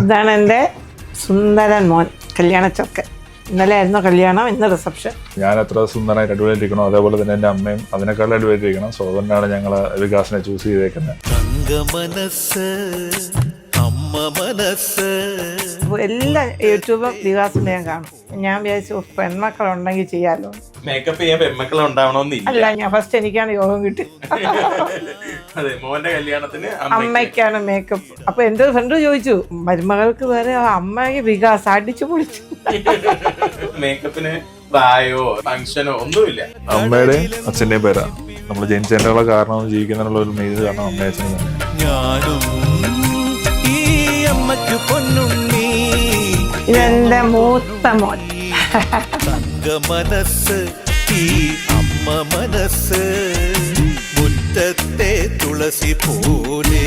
ഇതാണ് എന്റെ സുന്ദരൻ മോൻ കല്യാണ ചെറുക്കൻ ഇന്നലെ ആയിരുന്നു കല്യാണം ഇന്ന് റിസപ്ഷൻ. ഞാൻ എത്ര സുന്ദരമായിട്ട് അടിപൊളിയായിരിക്കണോ അതേപോലെ തന്നെ എന്റെ അമ്മയും അതിനേക്കാളും അടിപൊളിയായിട്ടിരിക്കണം. സോ അതുകൊണ്ടാണ് ഞങ്ങൾ വികാസിനെ ചൂസ് ചെയ്തേക്കുന്നത്. അമ്മ മനസ്സ്. എല്ലാ യൂട്യൂബും വികാസിനെ ഞാൻ കാണും. ഞാൻ വിചാരിച്ചു പെൺമക്കൾ പെൺമക്കളുണ്ടെങ്കിൽ ചെയ്യാലോ. മേക്കപ്പ് ചെയ്യാൻ പെൺമക്കൾ ഉണ്ടാവണമെന്നില്ല. അല്ല ഞാൻ ഫസ്റ്റ് എനിക്കാണ് യോഗം കിട്ടി. അതെ മോന്റെ കല്യാണത്തിന് അമ്മയ്ക്ക്. അമ്മയ്ക്കാണ് മേക്കപ്പ് അപ്പൊ എന്റെ ഫ്രണ്ട് ചോദിച്ചു മരുമകൾക്ക് വേറെ അമ്മയ്ക്ക് വികാസ് അടിച്ചു പൊളിച്ചു. മേക്കപ്പിന് പ്രായോ ഫങ്ഷനോ ഒന്നുമില്ല. അമ്മയുടെ അച്ഛന്റെ പേരാ. നമ്മൾ ജനിച്ചതിനുള്ള കാരണം ജീവിക്കുന്ന ഒരു മെയിൻ കാരണം അമ്മയച്ഛനും ഞാനും ഇതെന്റെ മൂത്ത മോൻ. തങ്ക മനസ്സ് ഈ അമ്മ മനസ്സ് മുറ്റത്തെ തുളസി പോലെ.